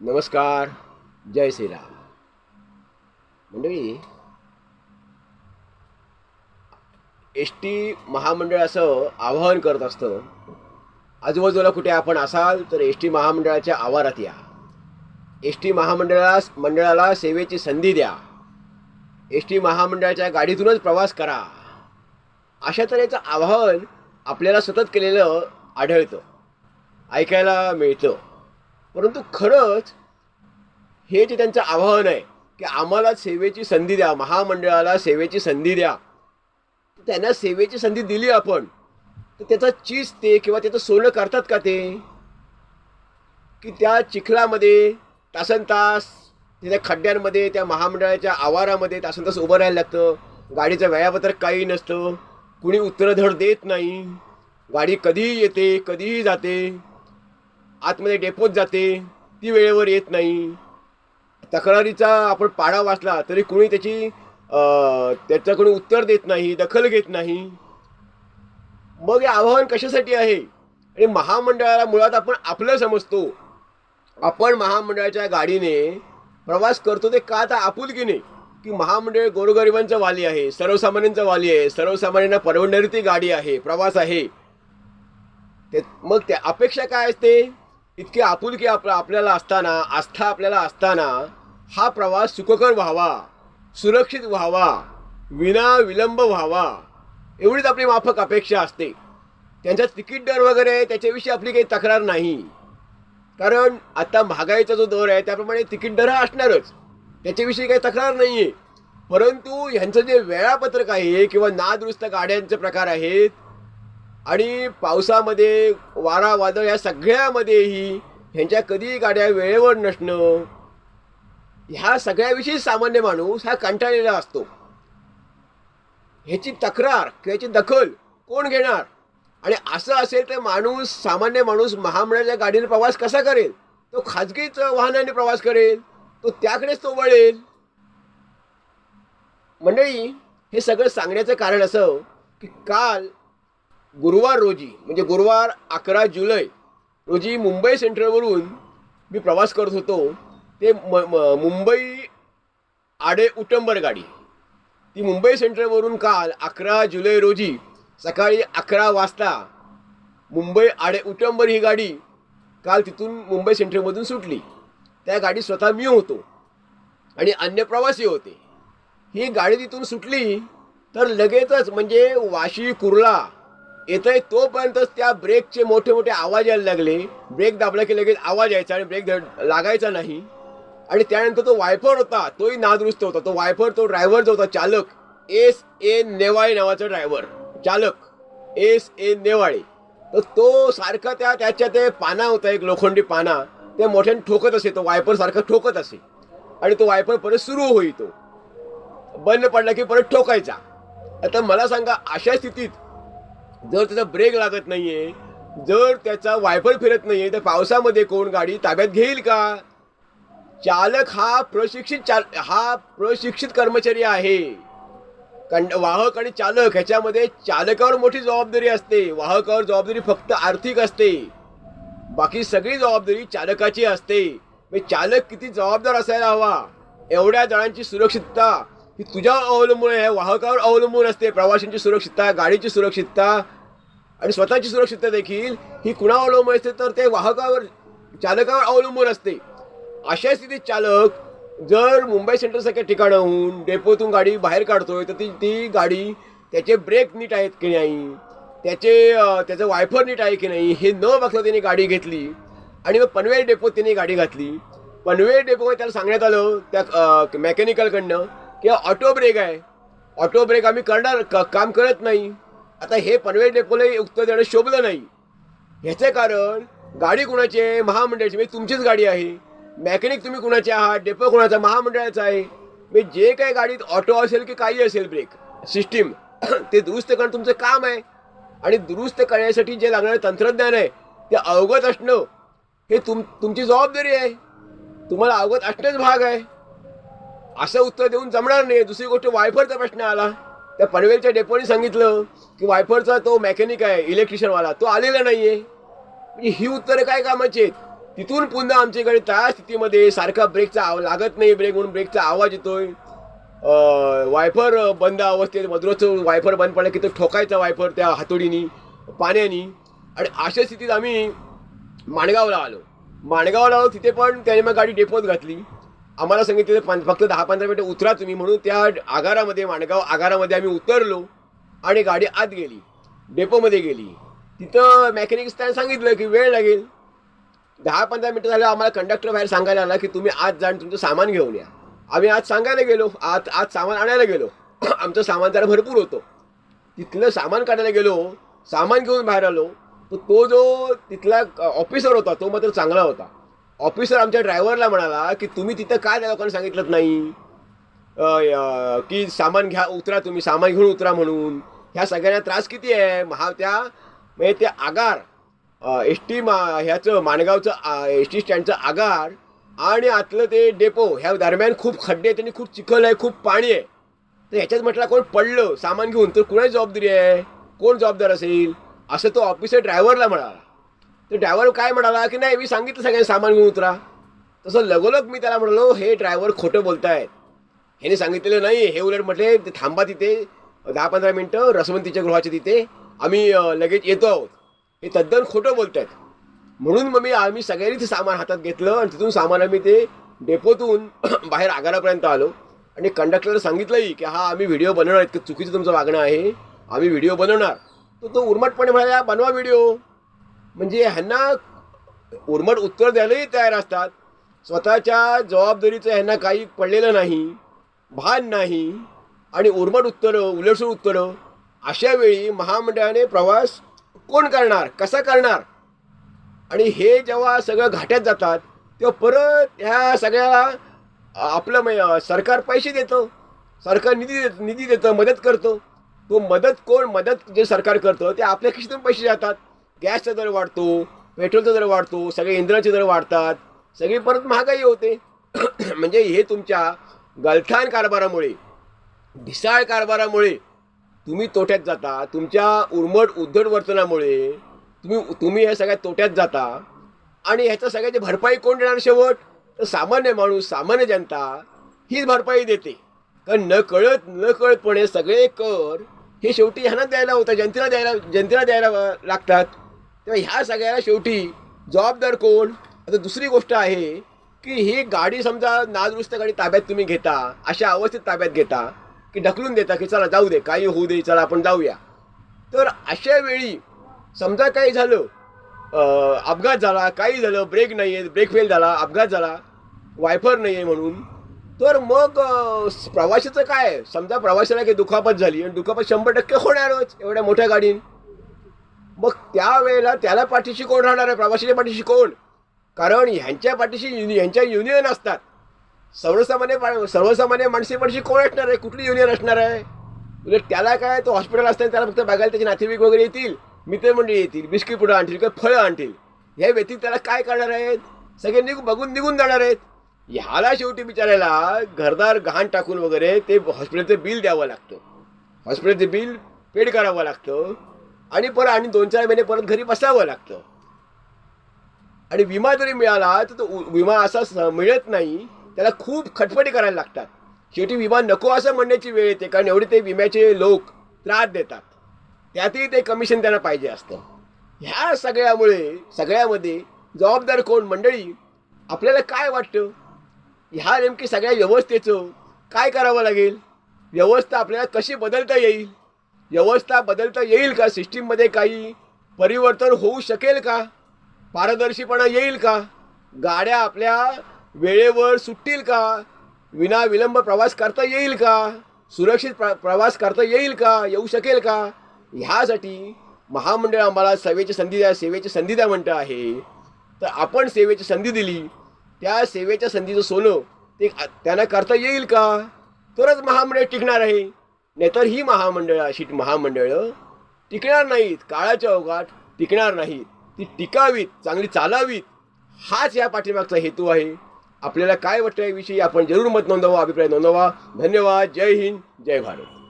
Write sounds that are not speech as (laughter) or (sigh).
नमस्कार जय श्रीराम. मंडळी S T महामंडळ असं आवाहन करत असतं आजूबाजूला कुठे आपण असाल तर एस टी महामंडळाच्या आवारात या. एस टी महामंडळाला मंडळाला सेवेची संधी द्या. एस टी महामंडळाच्या गाडीतूनच प्रवास करा. अशा तऱ्हेचं आवाहन आपल्याला सतत केलेलं आढळतं ऐकायला मिळतं. परंतु खरंच हे जे त्यांचं आवाहन आहे की आम्हाला सेवेची संधी द्या महामंडळाला सेवेची संधी द्या. त्यांना सेवेची संधी दिली आपण तर त्याचा चीज ते किंवा त्याचं सोनं करतात का ते? की त्या चिखलामध्ये तासन तास त्या खड्ड्यांमध्ये त्या महामंडळाच्या आवारामध्ये तासन तास उभं राहायला लागतं. गाडीचं वेळापत्रक काही नसतं. कुणी उत्तरधड देत नाही. गाडी कधीही येते कधीही जाते. आतमध्ये डेपोत जाते. ती वेळेवर येत नाही. तक्रारीचा आपण पाडा वाचला तरी कुणी त्याची त्याच्याकडून उत्तर देत नाही दखल घेत नाही. मग हे आव्हान कशासाठी आहे? आणि महामंडळाला मुळात आपण आपलं समजतो. आपण महामंडळाच्या गाडीने प्रवास करतो ते का आता आपुलकीने? की महामंडळ गोरगरिबांचं वाली आहे सर्वसामान्यांचं वाली आहे सर्वसामान्यांना परवडणारी ती गाडी आहे प्रवास आहे. ते मग त्या अपेक्षा काय असते? इतकी आपुलकी आप आपल्याला असताना आस्था आपल्याला असताना हा प्रवास सुखकर व्हावा सुरक्षित व्हावा विना विलंब व्हावा एवढीच आपली माफक अपेक्षा असते. त्यांचा तिकीट दर वगैरे त्याच्याविषयी आपली काही तक्रार नाही. कारण आता महागाईचा जो दर आहे त्याप्रमाणे तिकीट दर हा असणारच. त्याच्याविषयी काही तक्रार नाही आहे परंतु ह्यांचं जे वेळापत्रक आहे किंवा नादुरुस्त गाड्यांचे प्रकार आहेत आणि पावसामध्ये वारा वादळ या सगळ्यामध्येही ह्यांच्या कधी गाड्या वेळेवर नसणं ह्या सगळ्याविषयी सामान्य माणूस हा कंटाळलेला असतो. ह्याची तक्रार किंवा ह्याची दखल कोण घेणार? आणि असं असेल तर माणूस सामान्य माणूस महामंडळाच्या गाडीने प्रवास कसा करेल? तो खाजगीच वाहनाने प्रवास करेल? तो त्याकडेच तो वळेल? मंडळी हे सगळं सांगण्याचं कारण असं की काल गुरुवार रोजी म्हणजे गुरुवार अकरा जुलै रोजी मुंबई सेंट्रलवरून मी प्रवास करत होतो. ते म म- मुंबई आडे उटंबर गाडी. ती मुंबई सेंट्रलवरून काल अकरा जुलै रोजी सकाळी अकरा वाजता मुंबई आडे उटंबर ही गाडी काल तिथून मुंबई सेंट्रलमधून सुटली. त्या गाडी स्वतः मी होतो आणि अन्य प्रवासी होते. ही गाडी तिथून सुटली तर लगेचच म्हणजे वाशी कुर्ला येत आहे तोपर्यंतच त्या ब्रेकचे मोठे मोठे आवाज यायला लागले. ब्रेक दाबला की लगेच आवाज यायचा आणि ब्रेक लागायचा नाही. आणि त्यानंतर तो वायफर होता तोही नादुरुस्त होता. तो वायफर तो ड्रायव्हर जो होता चालक. एस ए नेवाळे नावाचा ड्रायव्हर. चालक. S A Newale. तर तो सारखा त्या त्याच्या ते पाना होता एक लोखंडी पाना. ते मोठ्याने ठोकत असे तो वायपर सारखा ठोकत असे. आणि तो वायपर परत सुरू होई तो बंद पडला की परत ठोकायचा. आता मला सांगा अशा स्थितीत जर त्याचा ब्रेक लागत नाहीये जर त्याचा वायपर फिरत नाहीये तर पावसामध्ये कोण गाडी ताब्यात घेईल का? चालक हा प्रशिक्षित चाल हा प्रशिक्षित कर्मचारी आहे. कंड वाहक आणि चालक ह्याच्यामध्ये चालकावर मोठी जबाबदारी असते. वाहकावर जबाबदारी फक्त आर्थिक असते. बाकी सगळी जबाबदारी चालकाची असते. म्हणजे चालक किती जबाबदार असायला हवा एवढ्या जणांची सुरक्षितता ही तुझ्यावर अवलंबून आहे वाहकावर अवलंबून असते प्रवाशांची सुरक्षितता गाडीची सुरक्षितता आणि स्वतःची सुरक्षितता देखील ही कुणावर अवलंबून असते तर ते वाहकावर चालकावर अवलंबून असते. अशा स्थितीत चालक जर मुंबई सेंट्रलसारख्या ठिकाणाहून डेपोतून गाडी बाहेर काढतोय तर ती ती गाडी त्याचे ब्रेक नीट आहेत की नाही त्याचे त्याचं वायफर नीट आहे की नाही हे न बघता त्याने गाडी घेतली आणि मग पनवेल डेपोत त्यांनी गाडी घातली. पनवेल डेपोमध्ये त्याला सांगण्यात आलं त्या मेकॅनिकलकडनं की ऑटो ब्रेक आहे. ऑटो ब्रेक आम्ही करणार का काम करत नाही. आता हे पनवेल डेपोलाही उत्तर देणं शोभलं नाही. ह्याचे कारण गाडी कुणाची आहे? महामंडळाची. म्हणजे तुमचीच गाडी आहे. मेकॅनिक तुम्ही कुणाचे आहात? डेपो कुणाचा? महामंडळाचा आहे. म्हणजे जे काही गाडीत ऑटो असेल की काही असेल ब्रेक सिस्टीम (clears throat) ते दुरुस्त करणं तुमचं काम आहे. आणि दुरुस्त करण्यासाठी जे लागणारं तंत्रज्ञान आहे ते अवगत असणं हे तुम तुमची जबाबदारी आहे. तुम्हाला अवगत असणंच भाग आहे. असं उत्तर देऊन जमणार नाही. दुसरी गोष्ट वायफरचा प्रश्न आला. त्या पनवेलच्या डेपोनी सांगितलं की वायफरचा तो मेकॅनिक आहे इलेक्ट्रिशियनवाला. तो आलेला नाही म्हणजे ही उत्तरं काय कामाची आहेत? तिथून पुन्हा आमच्याकडे त्या स्थितीमध्ये सारखा ब्रेकचा आव लागत नाही ब्रेक म्हणून ब्रेकचा आवाज येतोय. वायफर बंद अवस्थेत मधुरचं वायफर बंद पडला की तो ठोकायचा वायफर त्या हातोडीनी पाण्यानी. आणि अशा स्थितीत आम्ही माणगावला आलो. माणगावला आलो तिथे पण त्याने मग गाडी डेपोत घातली. आम्हाला सांगितलं पं फक्त दहा पंधरा मिनिटं उतरा तुम्ही म्हणून त्या आगारामध्ये माणगाव आगारामध्ये आम्ही उतरलो आणि गाडी आत गेली डेपोमध्ये गेली. तिथं मेकॅनिक्स त्यांनी सांगितलं की वेळ लागेल. दहा पंधरा मिनटं झालं आम्हाला कंडक्टर बाहेर सांगायला आला की तुम्ही आज जाण तुमचं सामान घेऊन या. आम्ही आज सांगायला गेलो आज आज सामान आणायला गेलो. (clears throat) आमचं सामान जरा भरपूर होतं. तिथलं सामान काढायला गेलो सामान घेऊन बाहेर आलो. तर तो जो तिथला ऑफिसर होता तो मात्र चांगला होता. ऑफिसर आमच्या ड्रायव्हरला म्हणाला की तुम्ही तिथं काय त्या लोकांना सांगितलं नाही? की सामान घ्या उतरा तुम्ही सामान घेऊन उतरा म्हणून. ह्या सगळ्यांना त्रास किती आहे? महा त्या म्हणजे ते आगार एस टी मा ह्याचं माणगावचं एस टी स्टँडचं आगार आणि आतलं ते डेपो ह्या दरम्यान खूप खड्डे आहेत आणि खूप चिखल आहे खूप पाणी आहे. तर ह्याच्यात म्हटलं कोण पडलं? सामान घेऊन. तर कुणाची जबाबदारी आहे? कोण जबाबदार असेल? असं तो ऑफिसर ड्रायव्हरला म्हणाला. तर ड्रायव्हर काय म्हणाला की नाही मी सांगितलं सगळ्यांनी सामान घेऊन उतरा. तसं लगोलग मी त्याला म्हणालो हे ड्रायव्हर खोटं बोलतायत. ह्याने सांगितलेलं नाही हे उलट म्हटले ते थांबा तिथे दहा पंधरा मिनटं रसवंतीच्या गृहाच्या तिथे आम्ही लगेच येतो आहोत. हे तद्दन खोटं बोलत आहेत म्हणून मग मी आम्ही सगळ्यांनी ते सामान हातात घेतलं आणि तिथून सामान आम्ही ते डेपोतून (clears throat) बाहेर आगारापर्यंत आलो. आणि कंडक्टरला सांगितलंही की हा आम्ही व्हिडिओ बनवणार इतकं चुकीचं तुमचं वागणं आहे आम्ही व्हिडिओ बनवणार. तर तो उर्मटपणे म्हणाला बनवा व्हिडिओ. म्हणजे ह्यांना उर्मट उत्तर द्यायलाही तयार असतात. स्वतःच्या जबाबदारीचं ह्यांना काही पडलेलं नाही भान नाही आणि उर्मट उत्तरं उलटसूर उत्तरं अशा वेळी महामंडळाने प्रवास कोण करणार? कसा करणार? आणि हे जेव्हा सगळं घाट्यात जातात तेव्हा परत ह्या सगळ्या आपलं म- सरकार पैसे देतं. सरकार निधी देत निधी देतं मदत करतं. तो मदत कोण मदत जे सरकार करतं ते आपल्या खिशीतून पैसे जातात. गॅसचा दर वाढतो पेट्रोलचा दर वाढतो सगळे इंधनाचे दर वाढतात सगळी परत महागाई होते. (clears throat) म्हणजे हे तुमच्या गलथान कारभारामुळे ढिसाळ कारभारामुळे तुम्ही तोट्यात जाता तुमच्या उर्मट उद्धट वर्तनामुळे तुम्ही तुम्ही ह्या सगळ्या तोट्यात जाता. आणि ह्याचं सगळ्याची भरपाई कोण देणार शेवट? तर सामान्य माणूस सामान्य जनता हीच भरपाई देते. कारण न कळत न कळतपणे सगळे कर हे शेवटी ह्यांना द्यायला होतं जनतेला द्यायला जनतेला द्यायला लागतात. तेव्हा ह्या सगळ्याला शेवटी जबाबदार कोण? आता दुसरी गोष्ट आहे की ही गाडी समजा नादुरुस्त गाडी ताब्यात तुम्ही घेता अशा अवस्थेत ताब्यात घेता की ढकलून देता की चला जाऊ दे काही होऊ दे चला आपण जाऊया. तर अशा वेळी समजा काही झालं अपघात झाला काही झालं ब्रेक नाही आहे ब्रेक फेल झाला अपघात झाला वायफर नाही आहे म्हणून तर मग प्रवाशाचं काय? समजा प्रवाशाला काही दुखापत झाली आणि दुखापत शंभर टक्के होणारच एवढ्या मोठ्या गाडीन. मग त्यावेळेला त्याला पाठीशी कोण राहणार आहे? प्रवाशाच्या पाठीशी कोण? कारण ह्यांच्या पाठीशी युनि ह्यांच्या युनियन असतात. सर्वसामान्य सर्वसामान्य माणसे पाठीशी कोण असणार आहे? कुठली युनियन असणार आहे? उलट त्याला काय तो हॉस्पिटल असताना त्याला फक्त बघायला त्याचे नातेवाईक वगैरे येतील मित्रमंडळी येतील बिस्किट पुढं आणतील किंवा फळं आणतील. ह्या व्यतिरिक्त त्याला काय करणार आहेत? सगळे निघून बघून निघून जाणार आहेत. ह्याला शेवटी बिचारायला घरदार घाण टाकून वगैरे ते हॉस्पिटलचं बिल द्यावं लागतं. हॉस्पिटलचं बिल पेड करावं लागतं. आणि परत आणि दोन चार महिने परत घरी बसावं लागतं. आणि विमा जरी मिळाला तर तो विमा असा मिळत नाही. त्याला खूप खटपटी करायला लागतात. शेवटी विमा नको असं म्हणण्याची वेळ येते कारण एवढे ते विम्याचे लोक त्रास देतात. त्यातही ते कमिशन त्यांना पाहिजे असतं. ह्या सगळ्यामुळे सगळ्यामध्ये जबाबदार कोण? मंडळी आपल्याला काय वाटतं? ह्या नेमकी सगळ्या व्यवस्थेचं काय करावं लागेल? व्यवस्था आपल्याला कशी बदलता येईल? व्यवस्था बदलता येईल का? सिस्टीममध्ये काही परिवर्तन होऊ शकेल का? पारदर्शीपणा येईल का? गाड्या आपल्या वेळेवर सुटतील का? विना विलंब प्रवास करता येईल का? सुरक्षित प्र प्रवास करता येईल का? येऊ शकेल का? ह्यासाठी महामंडळ आम्हाला सेवेची संधी द्या सेवेची संधी द्या म्हणतं आहे. तर आपण सेवेची संधी दिली. त्या सेवेच्या संधीचं सोनं ते त्यांना करता येईल का? तरच महामंडळ टिकणार आहे. नाहीतर ही महामंडळं अशी महामंडळं टिकणार नाहीत. काळाच्या अवघात टिकणार नाहीत. ती टिकावीत चांगली चालावीत हाच या पाठीमागचा हेतू आहे. आपल्याला काय वाटतं याविषयी आपण जरूर मत नोंदवा अभिप्राय नोंदवा. धन्यवाद. जय हिंद. जय भारत.